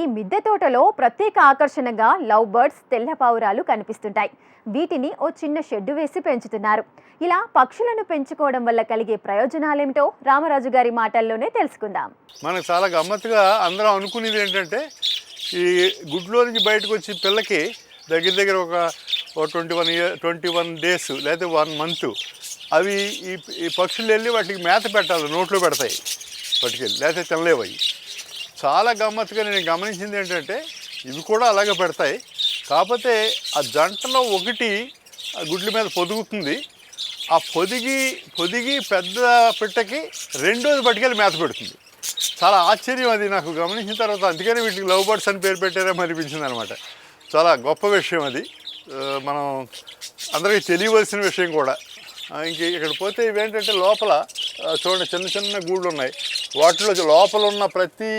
ఈ మిద్దె తోటలో ప్రత్యేక ఆకర్షణగా లవ్ బర్డ్స్ తెల్ల పావురాలు కనిపిస్తుంటాయి. వీటిని ఓ చిన్న షెడ్డు వేసి పెంచుతున్నారు. ఇలా పక్షులను పెంచుకోవడం వల్ల కలిగే ప్రయోజనాలేమిటో రామరాజు గారి మాటల్లోనే తెలుసుకుందాం. మనకు చాలా గమ్మత్తుగా అందరం అనుకునేది ఏంటంటే ఈ గుడ్లో నుంచి బయటకు వచ్చి పిల్లకి దగ్గర దగ్గర ఒక twenty one year twenty one days లేదా వన్ మంత్ అవి ఈ ఈ పక్షులు వెళ్ళి వాటికి మేత పెట్టాలి నోట్లో పెడతాయి. పట్టుకెళ్ళి లేకపోతే తినలేవు అవి. చాలా గమ్మత్తుగా నేను గమనించింది ఏంటంటే ఇవి కూడా అలాగే పెడతాయి. కాకపోతే ఆ జంటలో ఒకటి గుడ్ల మీద పొదుగుతుంది. ఆ పొదిగి పొదిగి పెద్ద పిట్టకి రెండోది పట్టుకెళ్ళి మేత పెడుతుంది. చాలా ఆశ్చర్యం అది. నాకు గమనించిన తర్వాత అందుకనే వీటికి లవ్ బర్డ్స్ అని పేరు పెట్టారేమో అనిపించింది అనమాట చాలా గొప్ప విషయం అది. మనం అందరికీ తెలియవలసిన విషయం కూడా. ఇంక ఇక్కడ పోతే ఇవేంటంటే లోపల చూడండి చిన్న చిన్న గూళ్ళు ఉన్నాయి. వాటిలో లోపల ఉన్న ప్రతి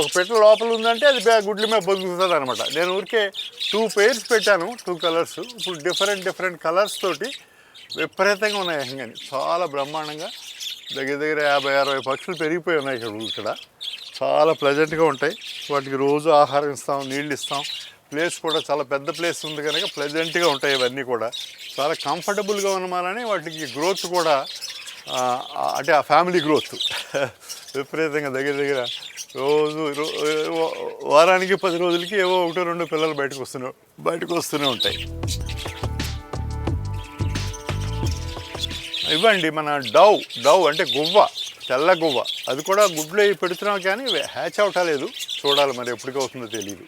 ఒక పెట్ట లోపల ఉందంటే అది గుడ్ల మీద బతుకుతుంది అనమాట. నేను ఊరికే టూ పేర్స్ పెట్టాను టూ కలర్స్. ఇప్పుడు డిఫరెంట్ డిఫరెంట్ కలర్స్ తోటి విపరీతంగా ఉన్నాయి కానీ చాలా బ్రహ్మాండంగా. దగ్గర దగ్గర యాభై అరవై పక్షులు పెరిగిపోయి ఉన్నాయి ఇక్కడ ఇక్కడ. చాలా ప్లెజెంట్గా ఉంటాయి. వాటికి రోజు ఆహారం ఇస్తాం నీళ్ళు ఇస్తాం. ప్లేస్ కూడా చాలా పెద్ద ప్లేస్ ఉంది కనుక ప్లెజెంట్గా ఉంటాయి ఇవన్నీ కూడా. చాలా కంఫర్టబుల్గా ఉన్నమాలని వాటికి గ్రోత్ కూడా అంటే ఆ ఫ్యామిలీ గ్రోత్ విపరీతంగా దగ్గర దగ్గర రోజు రో- వారానికి పది రోజులకి ఏవో ఒకటో రెండు పిల్లలు బయటకు వస్తూనే బయటకు వస్తూనే ఉంటాయి. ఇవ్వండి మన డవ్ డవ్ అంటే గువ్వ తెల్ల గువ్వ. అది కూడా గుడ్లు అవి పెడుతున్నాం కానీ హ్యాచ్ అవటాలేదు చూడాలి మరి ఎప్పటికీ అవుతుందో తెలియదు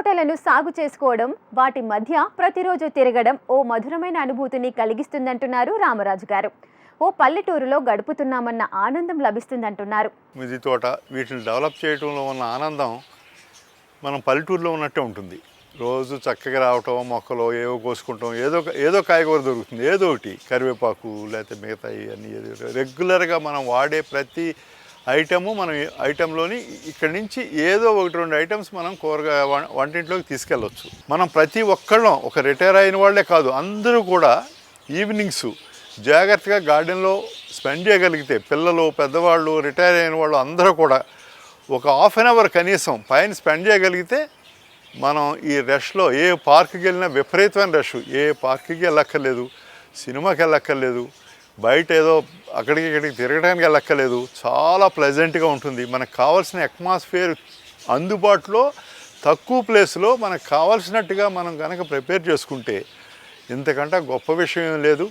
తోటలను సాగు చేసుకోవడం వాటి మధ్య ప్రతిరోజు తిరగడం ఓ మధురమైన అనుభూతిని కలిగిస్తుందంటున్నారు రామరాజు గారు. ఓ పల్లెటూరులో గడుపుతున్నామన్న ఆనందం లభిస్తుందంటున్నారు. మిది తోట వీటిని డెవలప్ చేయడంలో ఉన్న ఆనందం మనం పల్లెటూరులో ఉన్నట్టే ఉంటుంది. రోజు చక్కగా రావటం మొక్కలు ఏవో కోసుకుంటాం ఏదో ఒక- ఏదో కాయగూర దొరుకుతుంది ఏదో ఒకటి. కరివేపాకు లేకపోతే మిగతా అన్నీ రెగ్యులర్గా మనం వాడే ప్రతి ఐటము మనం ఐటెంలోని ఇక్కడి నుంచి ఏదో ఒకటి రెండు ఐటమ్స్ మనం కూరగాయ వంటింట్లోకి తీసుకెళ్ళవచ్చు మనం ప్రతి ఒక్కళ్ళం ఒక రిటైర్ అయిన వాళ్ళే కాదు అందరూ కూడా ఈవినింగ్స్ జాగ్రత్తగా గార్డెన్లో స్పెండ్ చేయగలిగితే పిల్లలు పెద్దవాళ్ళు రిటైర్ అయిన వాళ్ళు అందరూ కూడా ఒక హాఫ్ అన్ అవర్ కనీసం పైన స్పెండ్ చేయగలిగితే మనం ఈ రష్లో ఏ పార్క్కి వెళ్ళినా విపరీతమైన రష్. ఏ పార్క్కి వెళ్ళక్కర్లేదు సినిమాకి వెళ్ళక్కర్లేదు బయట ఏదో అక్కడికి ఇక్కడికి తిరగడానికి వెళ్ళక్కర్లేదు చాలా ప్లెజెంట్గా ఉంటుంది. మనకు కావాల్సిన అట్మాస్ఫియర్ అందుబాటులో తక్కువ ప్లేస్లో మనకు కావాల్సినట్టుగా మనం కనుక ప్రిపేర్ చేసుకుంటే ఇంతకంటే గొప్ప విషయం ఏం లేదు.